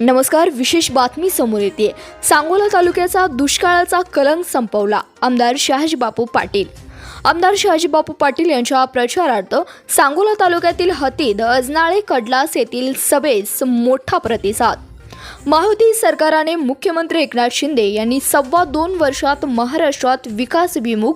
नमस्कार विशेष बातमी समोर येते. सांगोला तालुक्याचा दुष्काळाचा कलंक संपवला आमदार शहाजी बापू पाटील. आमदार शहाजीबापू पाटील यांच्या प्रचारार्थ सांगोला तालुक्यातील हतीद अजनाळे कडलास येथील सभेस मोठा प्रतिसाद. महायुती सरकाराने मुख्यमंत्री एकनाथ शिंदे यांनी सव्वा दोन वर्षात महाराष्ट्रात विकासभिमुख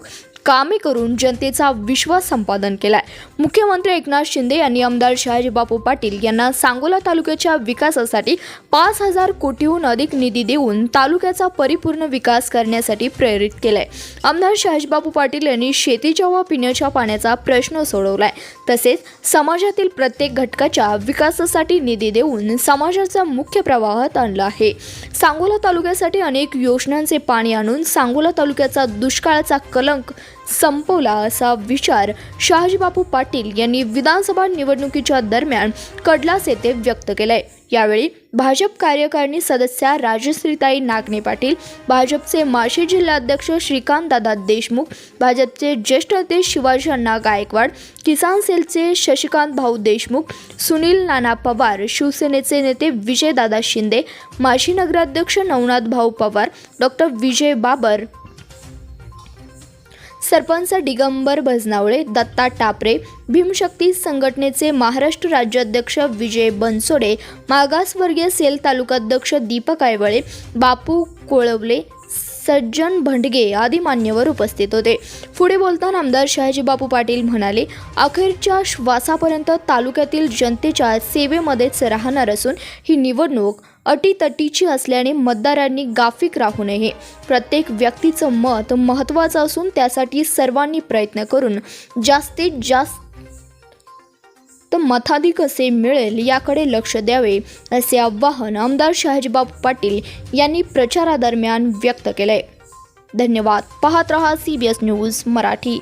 कामे करून जनतेचा विश्वास संपादन केलाय. मुख्यमंत्री एकनाथ शिंदे यांनी आमदार शहाजी बापू पाटील यांना सांगोला तालुक्याच्या विकासासाठी पाच हजार कोटीहून अधिक निधी देऊन तालुक्याचा परिपूर्ण विकास करण्यासाठी प्रेरित केलाय. आमदार शहाजीबापू पाटील यांनी शेतीच्या व पिण्याच्या पाण्याचा प्रश्न सोडवलाय. तसेच समाजातील प्रत्येक घटकाच्या विकासासाठी निधी देऊन समाजाचा मुख्य प्रवाहात आणला आहे. सांगोला तालुक्यासाठी अनेक योजनांचे पाणी आणून सांगोला तालुक्याचा दुष्काळाचा कलंक संपवला असा विचार शहाजीबापू पाटील यांनी विधानसभा निवडणुकीच्या दरम्यान कडलास येथे व्यक्त केलाय. यावेळी भाजप कार्यकारिणी सदस्या राजश्रीताई नागणे पाटील भाजपचे माशी जिल्हाध्यक्ष श्रीकांत दादा देशमुख भाजपचे ज्येष्ठ नेते शिवाजी अण्णा गायकवाड किसान सेलचे शशिकांत भाऊ देशमुख सुनील नाना पवार शिवसेनेचे नेते विजयदादा शिंदे माजी नगराध्यक्ष नवनाथ भाऊ पवार डॉक्टर विजय बाबर सरपंच दिगंबर भजनावळे दत्ता टापरे भीमशक्ती संघटनेचे महाराष्ट्र राज्याध्यक्ष विजय बनसोडे मागासवर्गीय सेल तालुकाध्यक्ष दीपक आयवळे बापू कोळवले सज्जन भंडगे आदी मान्यवर उपस्थित होते. पुढे बोलताना आमदार शहाजी बापू पाटील म्हणाले अखेरच्या श्वासापर्यंत तालुक्यातील जनतेच्या सेवेमध्येच राहणार असून ही निवडणूक अटीतटीची असल्याने मतदारांनी गाफिक राहू नये. प्रत्येक व्यक्तीचं मत महत्त्वाचं असून त्यासाठी सर्वांनी प्रयत्न करून जास्तीत जास्त मताधिक कसे मिळेल याकडे लक्ष द्यावे असे आवाहन आमदार शहाजीबाब पाटील यांनी प्रचारादरम्यान व्यक्त केले धन्यवाद. पाहत रहा C B S news Marathi.